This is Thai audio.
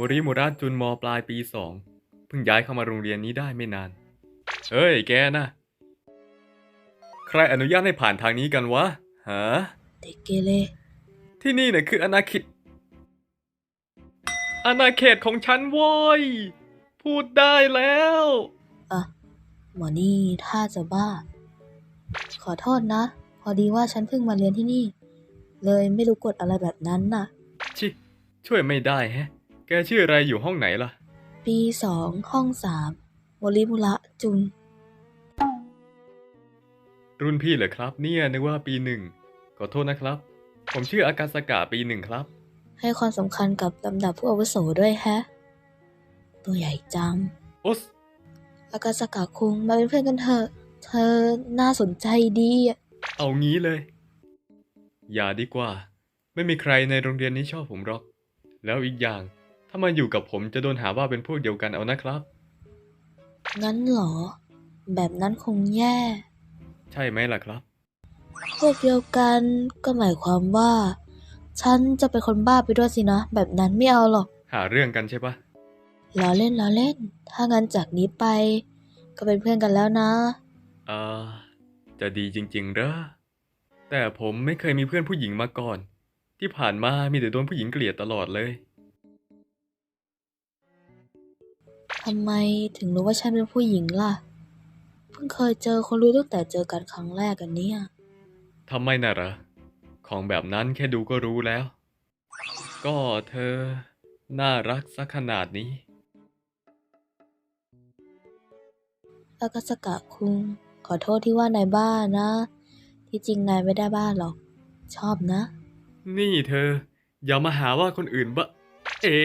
โมริโมระจุนมปลายปีสองเพิ่งย้ายเข้ามาโรงเรียนนี้ได้ไม่นาน เฮ้ย แกนะ ใครอนุญาตให้ผ่านทางนี้กันวะฮะเด็กเกเรที่นี่เนี่ยคืออาณาเขตอาณาเขตของฉันโว้ย พูดได้แล้ว อะ หมอนี่ถ้าจะบ้า ขอโทษนะ พอดีว่าฉันเพิ่งมาเรียนที่นี่ เลยไม่รู้กฎอะไรแบบนั้นน่ะ ชิ ช่วยไม่ได้แฮะ แกชื่ออะไรอยู่ห้องไหนล่ะ ปีสองห้องสามโมริมุระจุน รุ่นพี่เหรอครับ เนี่ยนึกว่าปีหนึ่งขอโทษนะครับ ผมชื่ออากาสกะปีหนึ่งครับ ให้ความสำคัญกับลำดับผู้อาวุโสด้วยแฮะ ตัวใหญ่จังโอ๊สอากาศกาคุงมาเป็นเพื่อนกันเถอะ เธอน่าสนใจดีอะเอางี้เลย อย่าดีกว่า ไม่มีใครในโรงเรียนนี้ชอบผมหรอก แล้วอีกอย่าง ถ้ามาอยู่กับผมจะโดนหาว่าเป็นพวกเดียวกันเอานะครับ งั้นเหรอ แบบนั้นคงแย่ ใช่ไหมล่ะครับ พวกเดียวกันก็หมายความว่า ฉันจะเป็นคนบ้าไปด้วยสินะ แบบนั้นไม่เอาหรอกหาเรื่องกันใช่ปะล้อเล่นล้อเล่น ถ้างั้นจากนี้ไป ก็เป็นเพื่อนกันแล้วนะอ่าจะดีจริงๆเหรอแต่ผมไม่เคยมีเพื่อนผู้หญิงมาก่อน ที่ผ่านมามีแต่โดนผู้หญิงเกลียดตลอดเลย ทำไมถึงรู้ว่าฉันเป็นผู้หญิงล่ะ เพิ่งเคยเจอคนรู้ตั้งแต่เจอกันครั้งแรกกันเนี่ย ทำไมน่ะเหรอ ของแบบนั้นแค่ดูก็รู้แล้ว ก็เธอ น่ารักสักขนาดนี้ อากาศกะคุง ขอโทษที่ว่านายบ้านะ ที่จริงนายไม่ได้บ้าหรอก ชอบนะ นี่เธอ อย่ามาหาว่าคนอื่นบะเอ๋